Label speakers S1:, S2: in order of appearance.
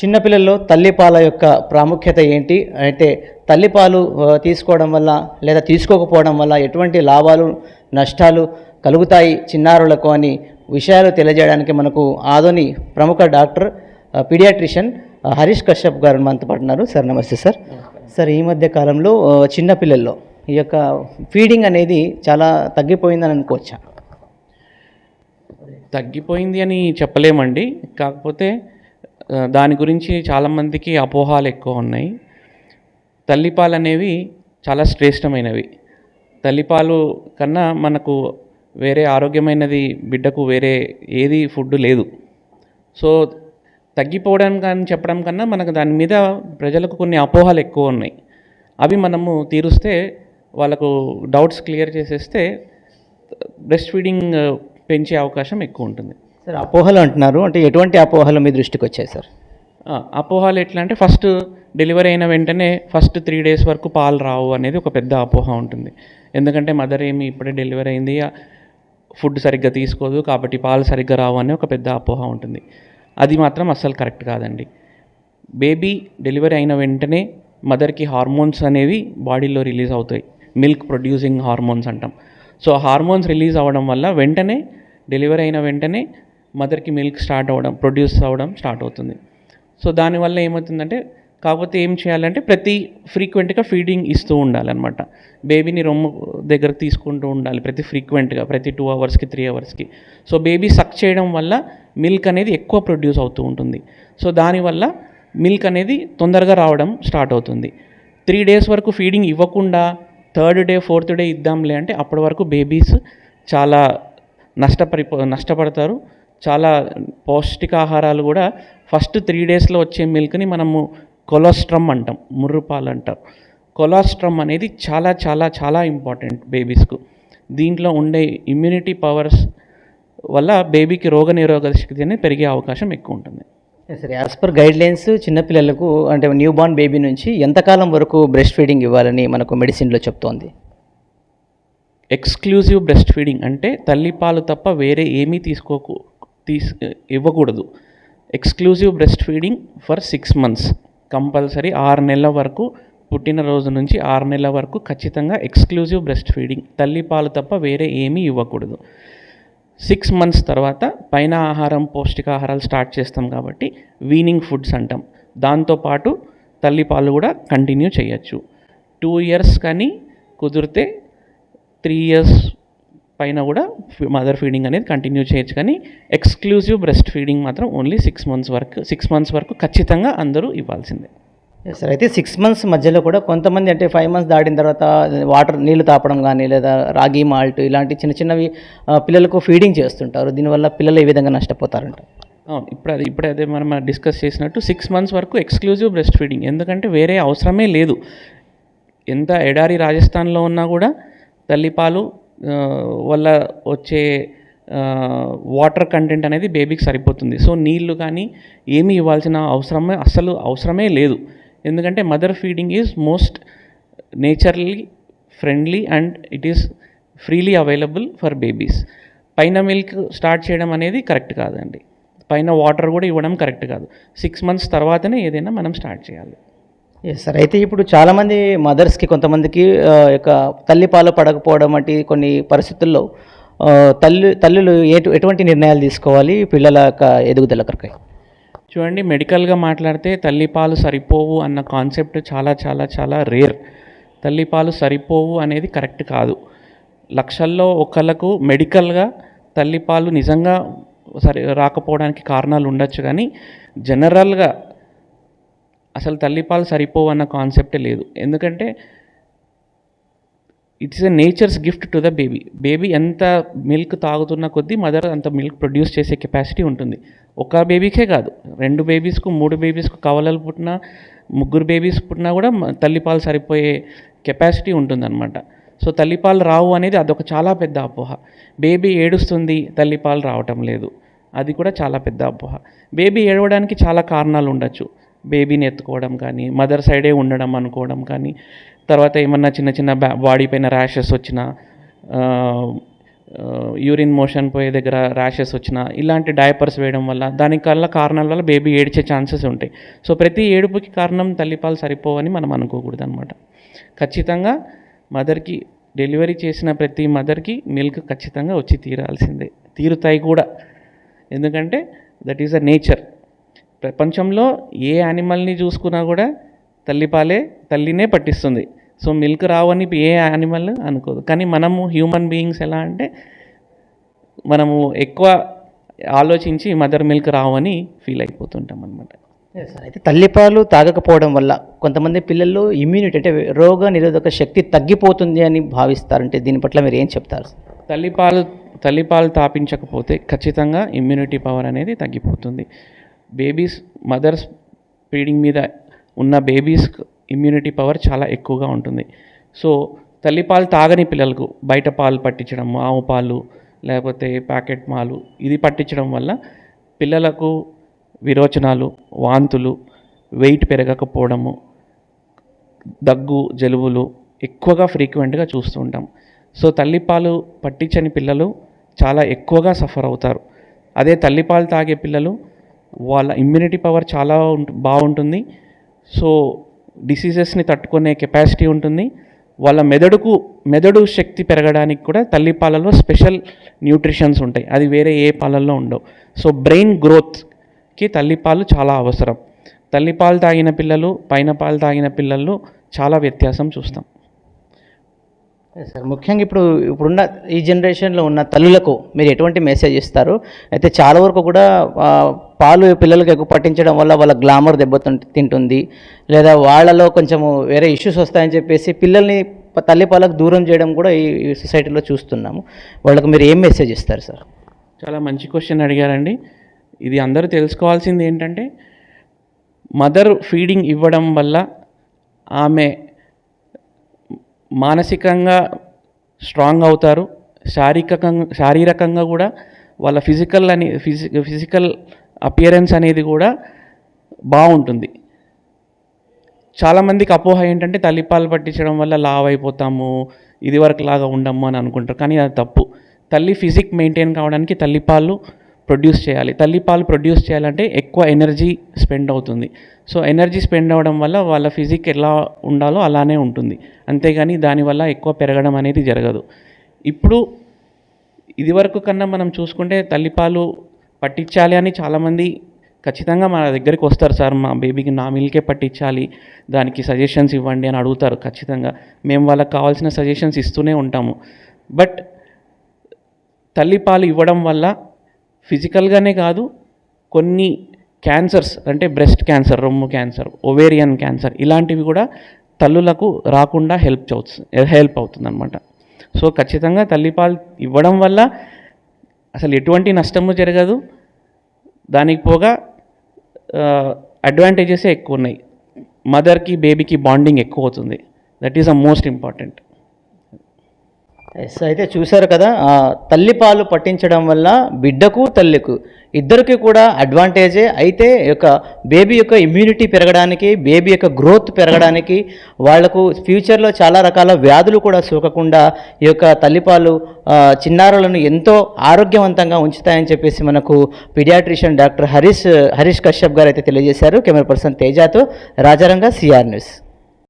S1: చిన్నపిల్లల్లో తల్లిపాల యొక్క ప్రాముఖ్యత ఏంటి? అయితే తల్లిపాలు తీసుకోవడం వల్ల లేదా తీసుకోకపోవడం వల్ల ఎటువంటి లాభాలు నష్టాలు కలుగుతాయి చిన్నారులకు అని విషయాలు తెలియజేయడానికి మనకు ఆదోని ప్రముఖ డాక్టర్ పీడియాట్రిషియన్ హరీష్ కశ్యప్ గారు మనతో పాటు ఉన్నారు. సార్ నమస్తే సార్. సార్ ఈ మధ్య కాలంలో చిన్నపిల్లల్లో ఈ యొక్క ఫీడింగ్ అనేది చాలా తగ్గిపోయిందని అనుకోవచ్చా?
S2: తగ్గిపోయింది అని చెప్పలేమండి. కాకపోతే దాని గురించి చాలామందికి అపోహాలు ఎక్కువ ఉన్నాయి. తల్లిపాలు అనేవి చాలా శ్రేష్టమైనవి. తల్లిపాలు కన్నా మనకు వేరే ఆరోగ్యమైనది బిడ్డకు వేరే ఏది ఫుడ్ లేదు. సో తగ్గిపోవడం కానీ చెప్పడం కన్నా మనకు దాని మీద ప్రజలకు కొన్ని అపోహలు ఎక్కువ ఉన్నాయి. అవి మనము తీరుస్తే వాళ్ళకు డౌట్స్ క్లియర్ చేసేస్తే బ్రెస్ట్ ఫీడింగ్ పెంచే అవకాశం ఎక్కువ ఉంటుంది.
S1: సార్ అపోహలు అంటున్నారు. అంటే ఎటువంటి అపోహలు మీ దృష్టికి వచ్చాయి సార్?
S2: అపోహలు ఎట్లా అంటే ఫస్ట్ డెలివరీ అయిన వెంటనే ఫస్ట్ త్రీ డేస్ వరకు పాలు రావు అనేది ఒక పెద్ద అపోహ ఉంటుంది. ఎందుకంటే మదర్ ఏమి ఇప్పుడే డెలివరీ అయింది. ఫుడ్ సరిగ్గా తీసుకోదు కాబట్టి పాలు సరిగ్గా రావు అనే ఒక పెద్ద అపోహ ఉంటుంది. అది మాత్రం అస్సలు కరెక్ట్ కాదండి. బేబీ డెలివరీ అయిన వెంటనే మదర్కి హార్మోన్స్ అనేవి బాడీలో రిలీజ్ అవుతాయి. మిల్క్ ప్రొడ్యూసింగ్ హార్మోన్స్ అంటాం. సో హార్మోన్స్ రిలీజ్ అవ్వడం వల్ల వెంటనే డెలివరీ అయిన వెంటనే మదర్కి మిల్క్ స్టార్ట్ అవ్వడం ప్రొడ్యూస్ అవ్వడం స్టార్ట్ అవుతుంది. సో దానివల్ల ఏమవుతుందంటే కాకపోతే ఏం చేయాలంటే ప్రతి ఫ్రీక్వెంట్గా ఫీడింగ్ ఇస్తూ ఉండాలన్నమాట. బేబీని రొమ్ము దగ్గర తీసుకుంటూ ఉండాలి ప్రతి ఫ్రీక్వెంట్గా ప్రతి టూ అవర్స్కి త్రీ అవర్స్కి. సో బేబీ సక్ చేయడం వల్ల మిల్క్ అనేది ఎక్కువ ప్రొడ్యూస్ అవుతూ ఉంటుంది. సో దానివల్ల మిల్క్ అనేది తొందరగా రావడం స్టార్ట్ అవుతుంది. త్రీ డేస్ వరకు ఫీడింగ్ ఇవ్వకుండా థర్డ్ డే ఫోర్త్ డే ఇద్దాంలే అంటే అప్పటి వరకు బేబీస్ చాలా నష్టపరి నష్టపడతారు. చాలా పౌష్టికాహారాలు కూడా ఫస్ట్ త్రీ డేస్లో వచ్చే మిల్క్ని మనము కొలెస్ట్రమ్ అంటాం ముర్రుపాలు అంటాం. కొలాస్ట్రమ్ అనేది చాలా చాలా చాలా ఇంపార్టెంట్ బేబీస్కు. దీంట్లో ఉండే ఇమ్యూనిటీ పవర్స్ వల్ల బేబీకి రోగ నిరోధక శక్తి అనేది పెరిగే అవకాశం ఎక్కువ ఉంటుంది.
S1: సరే యాజ్ పర్ గైడ్ లైన్స్ చిన్నపిల్లలకు అంటే న్యూ బార్న్ బేబీ నుంచి ఎంతకాలం వరకు బ్రెస్ట్ ఫీడింగ్ ఇవ్వాలని మనకు మెడిసిన్లో చెప్తోంది?
S2: ఎక్స్క్లూజివ్ బ్రెస్ట్ ఫీడింగ్ అంటే తల్లిపాలు తప్ప వేరే ఏమీ తీసుకోకు తీస్ ఇవ్వకూడదు. Exclusive breast feeding for six months compulsory ఆరు నెలల వరకు పుట్టినరోజు నుంచి ఆరు నెలల వరకు ఖచ్చితంగా ఎక్స్క్లూజివ్ బ్రెస్ట్ ఫీడింగ్ తల్లిపాలు తప్ప వేరే ఏమీ ఇవ్వకూడదు. సిక్స్ మంత్స్ తర్వాత పైన ఆహారం పౌష్టికాహారాలు స్టార్ట్ చేస్తాం కాబట్టి వీనింగ్ ఫుడ్స్ అంటాం. దాంతోపాటు తల్లిపాలు కూడా కంటిన్యూ చేయొచ్చు. టూ ఇయర్స్ కానీ కుదిరితే త్రీ ఇయర్స్ పైన కూడా మదర్ ఫీడింగ్ అనేది కంటిన్యూ చేయొచ్చు. కానీ ఎక్స్క్లూజివ్ బ్రెస్ట్ ఫీడింగ్ మాత్రం ఓన్లీ సిక్స్ మంత్స్ వరకు సిక్స్ మంత్స్ వరకు ఖచ్చితంగా అందరూ ఇవ్వాల్సిందే.
S1: సార్ అయితే సిక్స్ మంత్స్ మధ్యలో కూడా కొంతమంది అంటే ఫైవ్ మంత్స్ దాటిన తర్వాత వాటర్ నీళ్ళు తాపడం కానీ లేదా రాగి మాల్ట్ ఇలాంటి చిన్న చిన్నవి పిల్లలకు ఫీడింగ్ చేస్తుంటారు. దీనివల్ల పిల్లలు ఏ విధంగా నష్టపోతారంట?
S2: అవును. ఇప్పుడు అది ఇప్పుడు అదే మనం డిస్కస్ చేసినట్టు సిక్స్ మంత్స్ వరకు ఎక్స్క్లూజివ్ బ్రెస్ట్ ఫీడింగ్ ఎందుకంటే వేరే అవసరమే లేదు. ఎంత ఎడారి రాజస్థాన్లో ఉన్నా కూడా తల్లిపాలు వల్ల వచ్చే వాటర్ కంటెంట్ అనేది బేబీకి సరిపోతుంది. సో నీళ్ళు కానీ ఏమీ ఇవ్వాల్సిన అవసరమే అస్సలు అవసరమే లేదు. ఎందుకంటే mother feeding is most naturally friendly and it is freely available for babies. పైన మిల్క్ స్టార్ట్ చేయడం అనేది కరెక్ట్ కాదండి. పైన వాటర్ కూడా ఇవ్వడం కరెక్ట్ కాదు. సిక్స్ మంత్స్ తర్వాతనే ఏదైనా మనం స్టార్ట్ చేయాలి.
S1: ఎస్ సార్ అయితే ఇప్పుడు చాలామంది మదర్స్కి కొంతమందికి యొక్క తల్లి తల్లిపాలు పడకపోవడం వంటి కొన్ని పరిస్థితుల్లో తల్లి తల్లులు ఎటు ఎటువంటి నిర్ణయాలు తీసుకోవాలి? పిల్లల యొక్క ఎదుగుదల కొరకై.
S2: చూడండి మెడికల్గా మాట్లాడితే తల్లిపాలు సరిపోవు అన్న కాన్సెప్ట్ చాలా చాలా చాలా రేర్ తల్లిపాలు సరిపోవు అనేది కరెక్ట్ కాదు. లక్షల్లో ఒకళ్ళకు మెడికల్గా తల్లిపాలు నిజంగా సరి రాకపోవడానికి కారణాలు ఉండొచ్చు కానీ జనరల్గా అసలు తల్లిపాలు సరిపోవు అన్న కాన్సెప్టే లేదు. ఎందుకంటే it's a nature's gift to the baby baby ఎంత మిల్క్ తాగుతున్న కొద్దీ మదర్ అంత మిల్క్ ప్రొడ్యూస్ చేసే కెపాసిటీ ఉంటుంది. ఒక బేబీకే కాదు. రెండు బేబీస్కు మూడు బేబీస్కు కవలలు పుట్టినా ముగ్గురు బేబీస్ పుట్టినా కూడా తల్లిపాలు సరిపోయే కెపాసిటీ ఉంటుందన్నమాట. సో తల్లిపాలు రావు అనేది అదొక చాలా పెద్ద అపోహ. బేబీ ఏడుస్తుంది తల్లిపాలు రావటం లేదు. అది కూడా చాలా పెద్ద అపోహ. బేబీ ఏడవడానికి చాలా కారణాలు ఉండొచ్చు. బేబీని ఎత్తుకోవడం కానీ మదర్ సైడే ఉండడం అనుకోవడం కానీ తర్వాత ఏమన్నా చిన్న చిన్న బ్యా బాడీ పైన ర్యాషెస్ వచ్చినా యూరిన్ మోషన్ పోయే దగ్గర ర్యాషెస్ వచ్చిన ఇలాంటి డైపర్స్ వేయడం వల్ల దానికల్లా కారణాల వల్ల బేబీ ఏడ్చే ఛాన్సెస్ ఉంటాయి. సో ప్రతి ఏడుపుకి కారణం తల్లిపాలు సరిపోవని మనం అనుకోకూడదు అనమాట ఖచ్చితంగా మదర్కి డెలివరీ చేసిన ప్రతి మదర్కి మిల్క్ ఖచ్చితంగా వచ్చి తీరాల్సిందే. తీరుతాయి కూడా. ఎందుకంటే దట్ ఈస్ అ నేచర్ ప్రపంచంలో ఏ యానిమల్ని చూసుకున్నా కూడా తల్లిపాలే తల్లినే పట్టిస్తుంది. సో మిల్క్ రావని ఏ యానిమల్ అనుకోదు. కానీ మనము హ్యూమన్ బీయింగ్స్ ఎలా అంటే మనము ఎక్కువ ఆలోచించి మదర్ మిల్క్ రావని ఫీల్ అయిపోతుంటాం అనమాట
S1: అయితే తల్లిపాలు తాగకపోవడం వల్ల కొంతమంది పిల్లల్లో ఇమ్యూనిటీ అంటే రోగ నిరోధక శక్తి తగ్గిపోతుంది అని భావిస్తారంటే దీని పట్ల మీరు ఏం చెప్తారు
S2: తల్లిపాలు తల్లిపాలు తాపించకపోతే ఖచ్చితంగా ఇమ్యూనిటీ పవర్ అనేది తగ్గిపోతుంది. బేబీస్ మదర్స్ ఫీడింగ్ మీద ఉన్న బేబీస్ ఇమ్యూనిటీ పవర్ చాలా ఎక్కువగా ఉంటుంది. సో తల్లిపాలు తాగని పిల్లలకు బయట పాలు పట్టించడం ఆవు పాలు లేకపోతే ప్యాకెట్ పాలు ఇది పట్టించడం వల్ల పిల్లలకు విరోచనాలు వాంతులు వెయిట్ పెరగకపోవడము దగ్గు జలుబులు ఎక్కువగా ఫ్రీక్వెంట్గా చూస్తూ ఉంటాం. సో తల్లిపాలు పట్టించని పిల్లలు చాలా ఎక్కువగా సఫర్ అవుతారు. అదే తల్లిపాలు తాగే పిల్లలు వాళ్ళ ఇమ్యూనిటీ పవర్ చాలా బాగుంటుంది. సో డిసీజెస్ని తట్టుకునే కెపాసిటీ ఉంటుంది. వాళ్ళ మెదడుకు మెదడు శక్తి పెరగడానికి కూడా తల్లిపాలలో స్పెషల్ న్యూట్రిషన్స్ ఉంటాయి. అది వేరే ఏ పాలల్లో ఉండవు. సో బ్రెయిన్ గ్రోత్కి తల్లిపాలు చాలా అవసరం. తల్లిపాలు తాగిన పిల్లలు పైన పాలు తాగిన పిల్లల్లో చాలా వ్యత్యాసం చూస్తాం.
S1: సార్ ముఖ్యంగా ఇప్పుడు ఇప్పుడున్న ఈ జనరేషన్లో ఉన్న తల్లులకు మీరు ఎటువంటి మెసేజ్ ఇస్తారు? అయితే చాలా వరకు కూడా పాలు పిల్లలకు ఎక్కువ పట్టించడం వల్ల వాళ్ళ గ్లామర్ దెబ్బ తింటుంది. లేదా వాళ్ళలో కొంచెము వేరే ఇష్యూస్ వస్తాయని చెప్పేసి పిల్లల్ని తల్లి తల్లిపాలకు దూరం చేయడం కూడా ఈ సొసైటీలో చూస్తున్నాము. వాళ్ళకు మీరు ఏం మెసేజ్ ఇస్తారు సార్
S2: చాలా మంచి క్వశ్చన్ అడిగారండి. ఇది అందరూ తెలుసుకోవాల్సింది ఏంటంటే మదర్ ఫీడింగ్ ఇవ్వడం వల్ల ఆమె మానసికంగా స్ట్రాంగ్ అవుతారు. శారీరకంగా శారీరకంగా కూడా వాళ్ళ ఫిజికల్ అని ఫిజి ఫిజికల్ అపియరెన్స్ అనేది కూడా బాగుంటుంది. చాలామందికి అపోహ ఏంటంటే తల్లిపాలు పట్టించడం వల్ల లావ్ అయిపోతాము ఇది వరకు లాగా ఉండము అని అనుకుంటారు. కానీ అది తప్పు. తల్లి ఫిజిక్ మెయింటైన్ కావడానికి తల్లిపాలు ప్రొడ్యూస్ చేయాలి. తల్లిపాలు ప్రొడ్యూస్ చేయాలంటే ఎక్కువ ఎనర్జీ స్పెండ్ అవుతుంది. సో ఎనర్జీ స్పెండ్ అవ్వడం వల్ల వాళ్ళ ఫిజిక్ ఎలా ఉండాలో అలానే ఉంటుంది. అంతేగాని దానివల్ల ఎక్కువ పెరగడం అనేది జరగదు. ఇప్పుడు ఇదివరకు కన్నా మనం చూసుకుంటే తల్లిపాలు పట్టించాలి అని చాలామంది ఖచ్చితంగా మన దగ్గరికి వస్తారు సార్ మా బేబీకి నా మిల్కే పట్టించాలి దానికి సజెషన్స్ ఇవ్వండి అని అడుగుతారు ఖచ్చితంగా. మేము వాళ్ళకి కావాల్సిన సజెషన్స్ ఇస్తూనే ఉంటాము. బట్ తల్లిపాలు ఇవ్వడం వల్ల ఫిజికల్గానే కాదు కొన్ని క్యాన్సర్స్ అంటే బ్రెస్ట్ క్యాన్సర్ రొమ్ము క్యాన్సర్ ఒవేరియన్ క్యాన్సర్ ఇలాంటివి కూడా తల్లులకు రాకుండా హెల్ప్ చౌ హెల్ప్ అవుతుంది అనమాట సో ఖచ్చితంగా తల్లిపాలు ఇవ్వడం వల్ల అసలు ఎటువంటి నష్టము జరగదు. దానికి పోగా అడ్వాంటేజెసే ఎక్కువ ఉన్నాయి. మదర్కి బేబీకి బాండింగ్ ఎక్కువ అవుతుంది. That is the most important.
S1: Yes అయితే చూశారు కదా తల్లి తల్లిపాలు పట్టించడం వల్ల బిడ్డకు తల్లికు ఇద్దరికి కూడా అడ్వాంటేజే అయితే ఈ యొక్క బేబీ యొక్క ఇమ్యూనిటీ పెరగడానికి బేబీ యొక్క గ్రోత్ పెరగడానికి వాళ్ళకు ఫ్యూచర్లో చాలా రకాల వ్యాధులు కూడా సోకకుండా ఈ యొక్క తల్లిపాలు చిన్నారులను ఎంతో ఆరోగ్యవంతంగా ఉంచుతాయని చెప్పేసి మనకు పీడియాట్రిషియన్ డాక్టర్ హరీష్ హరీష్ కశ్యప్ గారు అయితే తెలియజేశారు. కెమెరా పర్సన్ తేజాతో రాజారంగా సిఆర్ న్యూస్